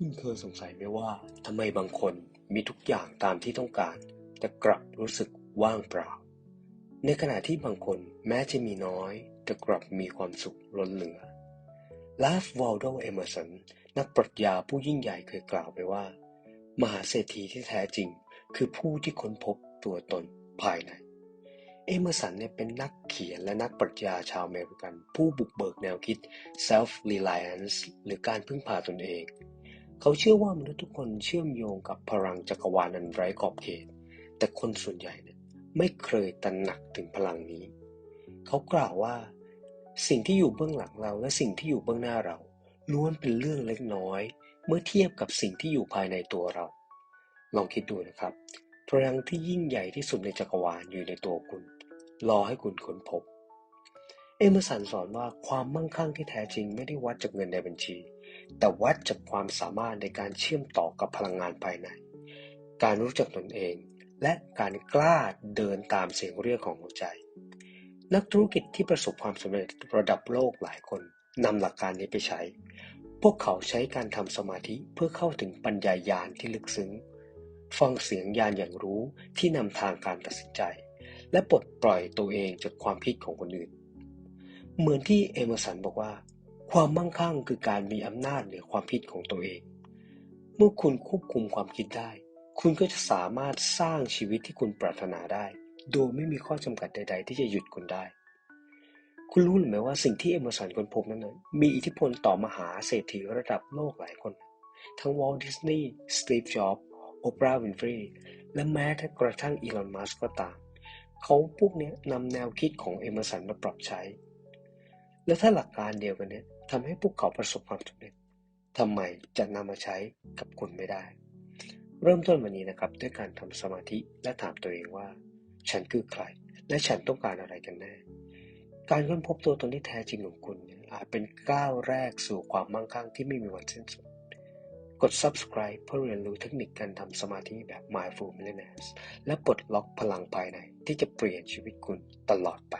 คุณเคยสงสัยไหมว่าทำไมบางคนมีทุกอย่างตามที่ต้องการ แต่กลับรู้สึกว่างเปล่า ในขณะที่บางคนแม้จะมีน้อย แต่กลับมีความสุขล้นเหลือลาฟวอลโดเอเมอร์สันนักปรัชญาผู้ยิ่งใหญ่เคยกล่าวไว้ว่า มหาเศรษฐีที่แท้จริง คือผู้ที่ค้นพบตัวตนภายใน เอเมอร์สันเนี่ยเป็นนักเขียนและนักปรัชญาชาวอเมริกัน ผู้บุกเบิกแนวคิด self reliance หรือการพึ่งพาตนเอง เขาเชื่อว่ามนุษย์ทุกคนเชื่อมโยงกับพลังจักรวาลอันไร้ขอบเขต แต่คนส่วนใหญ่เนี่ยไม่เคยตระหนักถึงพลังนี้ เขากล่าวว่า สิ่งที่อยู่เบื้องหลังเราและสิ่งที่อยู่เบื้องหน้าเรา ล้วนเป็นเรื่องเล็กน้อย เมื่อเทียบกับสิ่งที่อยู่ภายในตัวเรา ลองคิดดูนะครับ พลังที่ยิ่งใหญ่ที่สุดในจักรวาลอยู่ในตัวคุณ รอให้คุณค้นพบ เอเมอร์สันสอนว่าความมั่งคั่งที่แท้จริงไม่ได้วัดจากเงินในบัญชี แต่วัดจากความสามารถในการเชื่อมต่อกับพลังงานภายใน การรู้จักตนเอง และการกล้าเดินตามเสียงเรียกของหัวใจ นักธุรกิจที่ประสบความสำเร็จระดับโลกหลายคนนำหลักการนี้ไปใช้ พวกเขาใช้การทำสมาธิเพื่อเข้าถึงปัญญายาณที่ลึกซึ้ง ฟังเสียงยานอย่างรู้ที่นำทางการตัดสินใจ และปลดปล่อยตัวเองจากความคิดของคนอื่น เหมือนที่เอเมอร์สันบอกว่า ความมั่งคั่งคือการมีอำนาจเหนือความคิดของตัวเอง เมื่อคุณควบคุมความคิดได้ คุณก็จะสามารถสร้างชีวิตที่คุณปรารถนาได้ โดยไม่มีข้อจำกัดใด ๆ ที่จะหยุดคุณได้ คุณรู้หรือไม่ว่าสิ่งที่เอมอสันค้นพบนั้น มีอิทธิพลต่อมหาเศรษฐีระดับโลกหลายคน ทั้งวอลต์ดิสนีย์ สตีฟ จ็อบส์ โอปราห์ วินฟรีย์ และแม้กระทั่งอีลอน มัสก์ก็ตาม เขาพวกนี้นำแนวคิดของเอมอสันมาปรับใช้ แล้วถ้าหลักการเดียวกันนี้ทำให้พวกเขาประสบความสำเร็จทำไมจะนำมาใช้กับคุณไม่ได้ เริ่มต้นวันนี้นะครับ ด้วยการทำสมาธิและถามตัวเองว่า ฉันคือใคร และฉันต้องการอะไรกันแน่ การค้นพบตัวตนที่แท้จริงของคุณอาจเป็นก้าวแรกสู่ความมั่งคั่งที่ไม่มีวันสิ้นสุด กด subscribe เพื่อเรียนรู้เทคนิคการทำสมาธิแบบ mindful millionaires และปลดล็อกพลังภายในที่จะเปลี่ยนชีวิตคุณตลอดไป